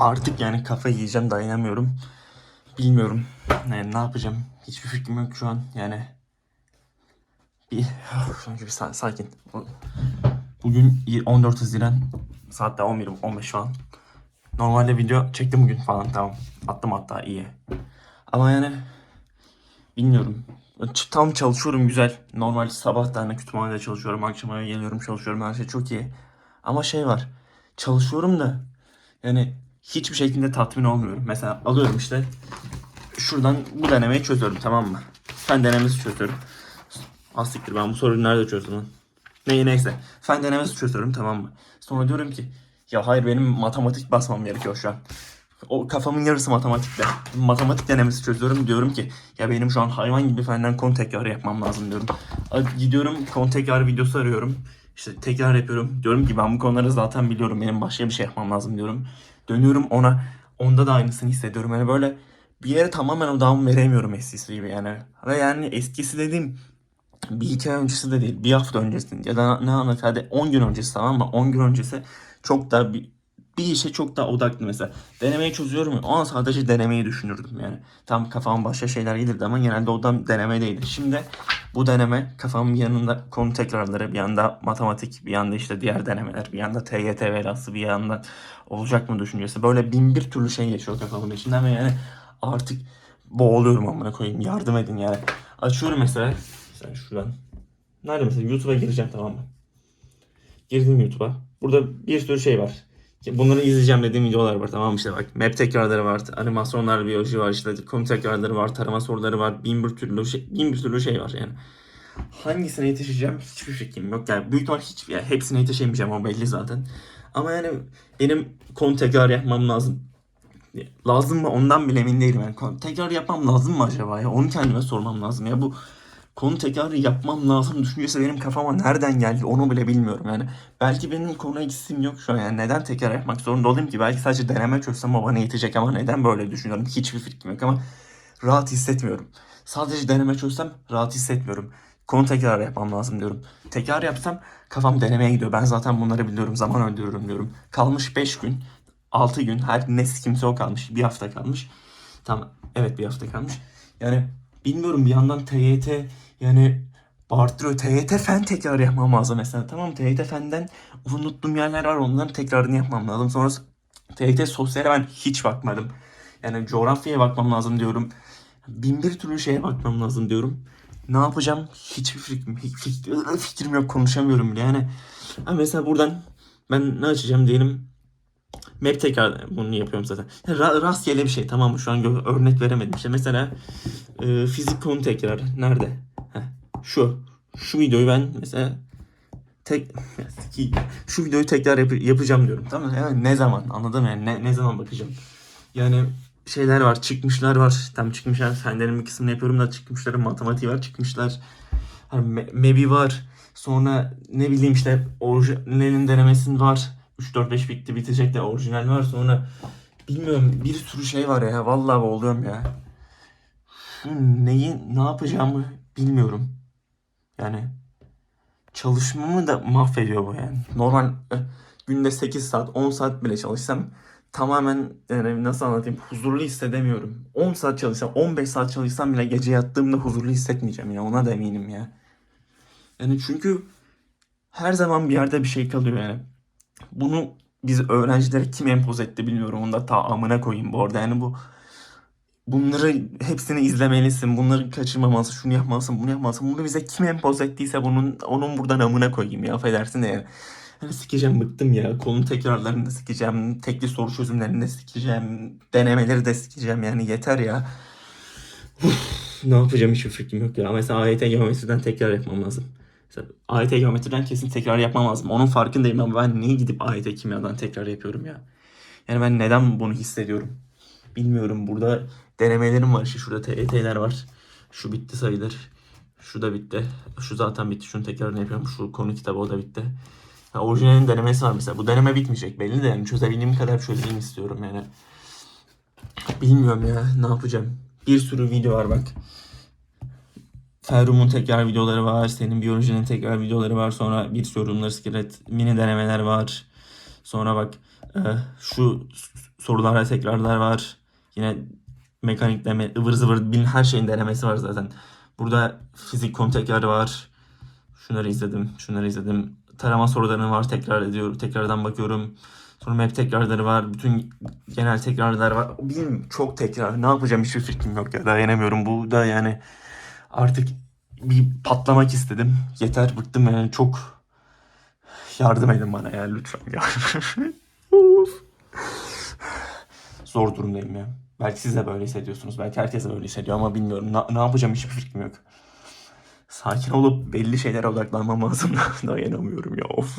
Artık yani kafa yiyeceğim dayanamıyorum. Bilmiyorum. Yani ne yapacağım? Hiçbir fikrim yok şu an. Yani bir bir sa- sakin. Bu- Bugün 14 Haziran saat de 11 15 falan. Normalde video çektim bugün falan tamam. Attım hatta iyi. Ama yani bilmiyorum. Tam çalışıyorum güzel. Normal sabah da kütüphanede çalışıyorum. Akşama geliyorum çalışıyorum. Her şey çok iyi. Ama şey var. Çalışıyorum da yani hiçbir şekilde tatmin olmuyorum. Mesela alıyorum işte şuradan bu denemeyi çözüyorum tamam mı? Fen denemesi çözüyorum. Az siktir ben bu soruyu nerede çözdüm lan? Neyi neyse. Fen denemesi çözüyorum tamam mı? Sonra diyorum ki ya hayır benim matematik basmam gerekiyor şu an. O kafamın yarısı matematikte. Matematik denemesi çözüyorum diyorum ki ya benim şu an hayvan gibi fenden konu tekrarı yapmam lazım diyorum. Gidiyorum konu tekrar videosu arıyorum. İşte tekrar yapıyorum. Diyorum ki ben bu konuları zaten biliyorum. Benim başka bir şey yapmam lazım diyorum. Dönüyorum ona. Onda da aynısını hissediyorum. Yani böyle bir yere tamamen odağımı veremiyorum eskisi gibi yani. Yani eskisi dediğim bir iki ay öncesi de değil. Bir hafta öncesi ya da ne anlat hadi 10 gün öncesi tamam mı? 10 gün öncesi çok daha bir, bir işe çok daha odaklı mesela. Denemeyi çözüyorum ya. O an sadece denemeyi düşünürdüm yani. Tam kafam başka şeyler gelirdi ama genelde odam denemedeydi. Şimdi bu deneme kafamın yanında konu tekrarları bir yanda matematik bir yanda işte diğer denemeler bir yanda TYT velası bir yanda olacak mı düşüncesi. Böyle bin bir türlü şey geçiyor kafamın içinden ve yani artık boğuluyorum amına koyayım yardım edin yani. Açıyorum mesela sen şuradan. Nerede mesela YouTube'a gireceğim tamam mı? Girdim YouTube'a. Burada bir sürü şey var. Bunları izleyeceğim dediğim videolar var tamam işte bak. Map tekrarları var, animasyonlar, biyoloji var, işte konu tekrarları var, tarama soruları var, bin bir türlü şey, bin bir türlü şey var yani. Hangisine yetişeceğim hiçbir fikrim yok. Yani büyük ihtimal hiç, yani hepsine yetişemeyeceğim o belli zaten. Ama yani benim konu tekrar yapmam lazım. Lazım mı ondan bile emin değilim. Yani tekrar yapmam lazım mı acaba ya? Onu kendime sormam lazım ya. Bu konu tekrarı yapmam lazım düşüncesi benim kafama nereden geldi onu bile bilmiyorum yani. Belki benim konuya gitsim yok şu an yani neden tekrar yapmak zorunda olayım ki? Belki sadece deneme çözsem o bana yetecek ama neden böyle düşünüyorum hiçbir fikrim yok ama rahat hissetmiyorum. Sadece deneme çözsem rahat hissetmiyorum. Konu tekrar yapmam lazım diyorum. Tekrar yapsam kafam denemeye gidiyor. Ben zaten bunları biliyorum. Zaman öldürüyorum diyorum. Kalmış 5 gün. 6 gün. Her ne kimse o kalmış. Bir hafta kalmış. Tamam. Evet bir hafta kalmış. Yani bilmiyorum bir yandan TYT yani bağırtırıyor. TYT fen tekrar yapmam lazım mesela. Tamam TYT fenden unuttuğum yerler var. Onların tekrarını yapmam lazım. Sonrası TYT sosyale ben hiç bakmadım. Yani coğrafyaya bakmam lazım diyorum. Bin bir türlü şeye bakmam lazım diyorum. Ne yapacağım? Hiçbir fikrim, fikrim, fikrim yok. Konuşamıyorum bile. Yani mesela buradan ben ne açacağım diyelim. Map tekrar bunu yapıyorum zaten. Ra- rastgele bir şey tamam mı? Şu an örnek veremedim. İşte mesela e, fizik konu tekrar. Nerede? Şu. Şu videoyu ben mesela tek şu videoyu tekrar yap- yapacağım diyorum. Tamam mı? Yani ne zaman? Anladın mı? Yani ne, ne zaman bakacağım? Yani şeyler var, çıkmışlar var. Tam çıkmışlar. Fenlerin bir kısmını yapıyorum da çıkmışların matematiği var, çıkmışlar. Hani me- MEB'i var. Sonra ne bileyim işte orijinalin denemesinin var. 3 4 5 bitti bitecek de orijinal var. Sonra bilmiyorum bir sürü şey var ya. Vallahi boğuluyorum ya. Şu neyi ne yapacağımı bilmiyorum. Yani çalışmamı da mahvediyor bu yani. Normal e, günde 8 saat 10 saat bile çalışsam tamamen yani nasıl anlatayım huzurlu hissedemiyorum. 10 saat çalışsam 15 saat çalışsam bile gece yattığımda huzurlu hissetmeyeceğim ya ona da eminim ya. Yani çünkü her zaman bir yerde bir şey kalıyor yani. Bunu biz öğrencilere kim empoze etti bilmiyorum. Onu da ta amına koyayım bu arada. Yani bu bunları hepsini izlemelisin. Bunları kaçırmamalısın. Şunu yapmalısın, bunu yapmalısın. Bunu bize kim empoze ettiyse bunun onun buradan amına koyayım ya. Affedersin de yani. Hani sikeceğim bıktım ya. Konu tekrarlarını da sikeceğim. Tekli soru çözümlerini de sikeceğim. Denemeleri de sikeceğim. Yani yeter ya. Ne yapacağım hiçbir fikrim yok ya. Mesela AYT geometriden tekrar yapmam lazım. Mesela AYT geometriden kesin tekrar yapmam lazım. Onun farkındayım ama ben niye gidip AYT kimyadan tekrar yapıyorum ya? Yani ben neden bunu hissediyorum? Bilmiyorum. Burada denemelerim var. İşte şurada TET'ler var. Şu bitti sayılır. Şu da bitti. Şu zaten bitti. Şunu tekrarını yapıyorum. Şu konu kitabı o da bitti. Ha, orijinalin denemesi var mesela. Bu deneme bitmeyecek belli de yani çözebildiğim kadar çözeyim istiyorum yani. Bilmiyorum ya ne yapacağım. Bir sürü video var bak. Ferrum'un tekrar videoları var. Senin biyolojinin tekrar videoları var. Sonra bir sorunlar iskelet mini denemeler var. Sonra bak e, şu sorular ve tekrarlar var. Yine mekanikleme, ıvır zıvır bilin her şeyin denemesi var zaten. Burada fizik konu tekrarı var. Şunları izledim, şunları izledim. Tarama sorularını var, tekrar ediyorum, tekrardan bakıyorum. Sonra map tekrarları var, bütün genel tekrarlar var. Bilmiyorum çok tekrar. Ne yapacağım hiçbir fikrim yok ya. Dayanamıyorum. Bu da yani artık bir patlamak istedim. Yeter bıktım yani çok yardım edin bana ya lütfen ya. Zor durumdayım ya. Belki siz de böyle hissediyorsunuz. Belki herkes de böyle hissediyor ama bilmiyorum. Na- ne yapacağım hiçbir fikrim yok. Sakin olup belli şeylere odaklanmam lazım. Dayanamıyorum ya. Of.